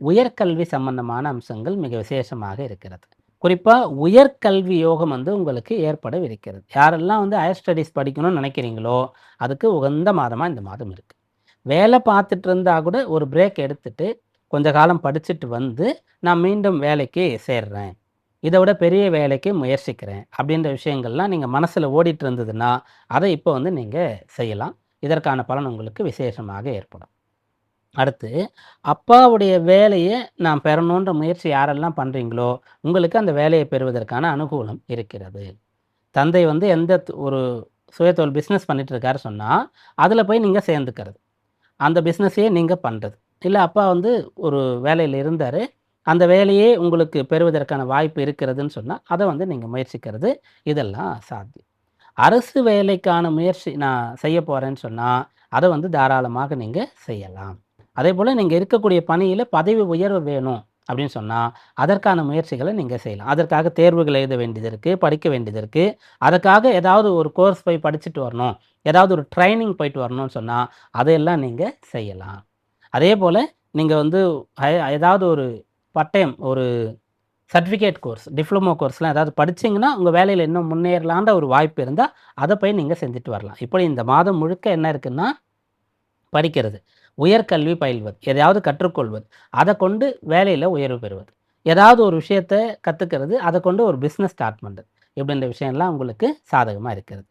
உயர்கல்வி சம்பந்தமான அம்சங்கள் மிக விசேஷமாக இருக்கிறது. குறிப்பாக உயர்கல்வி யோகம் வந்து உங்களுக்கு ஏற்படவிருக்கிறது. யாரெல்லாம் வந்து ஹையர் ஸ்டடீஸ் படிக்கணும்னு நினைக்கிறீங்களோ அதுக்கு உகந்த மாதமாக இந்த மாதம் இருக்குது வேலை பார்த்துட்டு இருந்தால் கூட ஒரு பிரேக் எடுத்துட்டு கொஞ்ச காலம் படிச்சுட்டு வந்து நான் மீண்டும் வேலைக்கு சேர்றேன். இதை விட பெரிய வேலைக்கு முயற்சிக்கிறேன். அப்படின்ற விஷயங்கள்லாம் நீங்கள் மனசில் ஓடிட்டு இருந்ததுன்னா அதை இப்போ வந்து நீங்கள் செய்யலாம். இதற்கான பலன் உங்களுக்கு விசேஷமாக ஏற்படும். அடுத்து அப்பாவுடைய வேலையை நான் பெறணுன்ற முயற்சி யாரெல்லாம் பண்ணுறீங்களோ உங்களுக்கு அந்த வேலையை பெறுவதற்கான அனுகூலம் இருக்கிறது. தந்தை வந்து எந்த ஒரு சுயதொழில் பிஸ்னஸ் பண்ணிட்டு இருக்காரு சொன்னால் அதில் போய் நீங்கள் சேர்ந்துக்கிறது. அந்த பிஸ்னஸையே நீங்கள் பண்ணுறது இல்லை அப்பா வந்து ஒரு வேலையில் இருந்தார் அந்த வேலையே உங்களுக்கு பெறுவதற்கான வாய்ப்பு இருக்கிறதுன்னு சொன்னால் அதை வந்து நீங்கள் முயற்சிக்கிறது இதெல்லாம் சாத்தியம். அரசு வேலைக்கான முயற்சி நான் செய்ய போகிறேன்னு சொன்னால் அதை வந்து தாராளமாக நீங்கள் செய்யலாம். அதே போல் நீங்கள் இருக்கக்கூடிய பணியில் பதவி உயர்வு வேணும் அப்படின்னு சொன்னால் அதற்கான முயற்சிகளை நீங்கள் செய்யலாம். அதற்காக தேர்வுகள் எழுத வேண்டியது இருக்குது படிக்க வேண்டியது இருக்குது அதற்காக ஏதாவது ஒரு கோர்ஸ் போய் படிச்சுட்டு வரணும் ஏதாவது ஒரு ட்ரைனிங் போயிட்டு வரணும்னு சொன்னால் அதையெல்லாம் நீங்கள் செய்யலாம். அதே போல் நீங்கள் வந்து ஏதாவது ஒரு பட்டயம் ஒரு சர்டிஃபிகேட் கோர்ஸ் டிப்ளமோ கோர்ஸ்லாம் ஏதாவது படிச்சீங்கன்னா உங்கள் வேலையில் இன்னும் முன்னேறலான்ற ஒரு வாய்ப்பு இருந்தால் அதை போய் நீங்கள் செஞ்சுட்டு வரலாம். இப்படி இந்த மாதம் முழுக்க என்ன இருக்குன்னா படிக்கிறது. உயர்கல்வி பயில்வது எதையாவது கற்றுக்கொள்வது அதை கொண்டு வேலையில் உயர்வு பெறுவது. ஏதாவது ஒரு விஷயத்தை கற்றுக்கிறது அதை கொண்டு ஒரு பிஸ்னஸ் ஸ்டார்ட் பண்ணுறது இப்படின்ற விஷயம்லாம் உங்களுக்கு சாதகமாக இருக்கிறது.